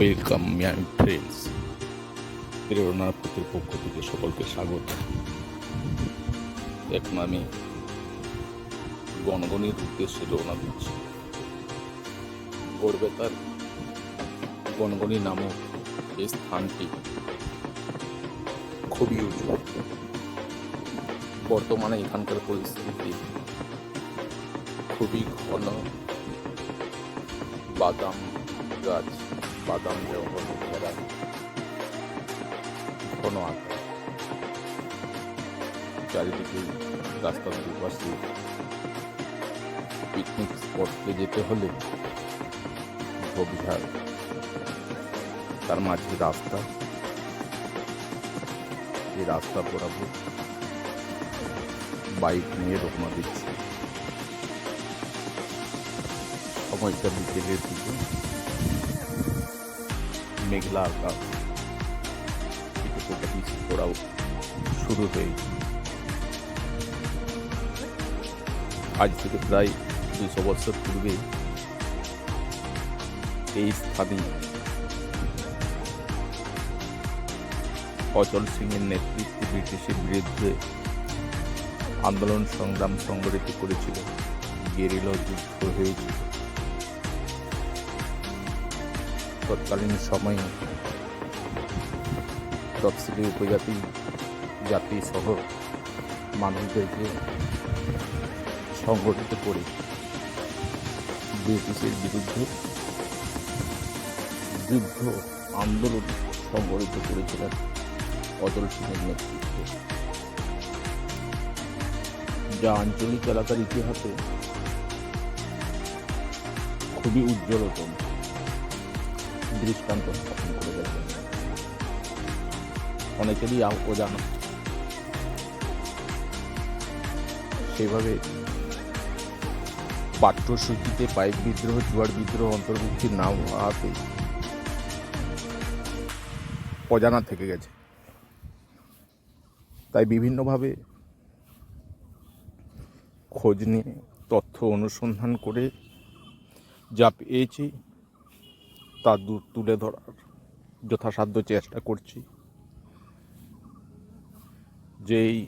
Welcome my friends প্রেরণার পক্ষ থেকে সকলকে স্বাগত। এখন আমি গণগণের উদ্দেশ্যে রওনা দিচ্ছি। গড়বে তার গণগণী নামক এই স্থানটি খুবই উঁচু। বর্তমানে এখানকার পরিস্থিতি খুবই ঘন। বাদাম গাছ, বাদাম ঘন আকার। চারিদিকে রাস্তার দুপাশে পিকনিক স্পটে যেতে হলে ঝোপঝাড় তার মাঝে রাস্তা। এই রাস্তা বরাবর বাইক নিয়ে রওনা দিচ্ছি। সময়টা বিকেলের দিকে। মেঘলা আকাশ। কিছু ফোটা বৃষ্টি পড়াও শুরু হয়েছে আজ থেকে প্রায় দুশো বছর পূর্বে এই স্থানে অচল সিংয়ের নেতৃত্বে ব্রিটিশের বিরুদ্ধে আন্দোলন সংগ্রাম সংগঠিত করেছিল। গেরিলা যুদ্ধ হয়েছিল। তৎকালীন সময়ে তফসিলি উপজাতি জাতি সহ মানুষদেরকে সংগঠিত করে ব্রিটিশের বিরুদ্ধে যুদ্ধ আন্দোলন সংগঠিত করেছিলেন অটল সিংহের নেতৃত্বে। যা আঞ্চলিক এলাকার ইতিহাসে খুবই উজ্জ্বলতম। দৃষ্টান্ত স্থাপন করে গেছেন। অনেকেরই অজানা সেভাবে পাঠ্যসূচিতে পাইক বিদ্রোহ, জুয়ার বিদ্রোহ অন্তর্ভুক্তির না হওয়াতে অজানা থেকে গেছে। তাই বিভিন্নভাবে খোঁজ নিয়ে তথ্য অনুসন্ধান করে যা পেয়েছি তা তুলে ধরার যথাসাধ্য চেষ্টা করছি। যে এই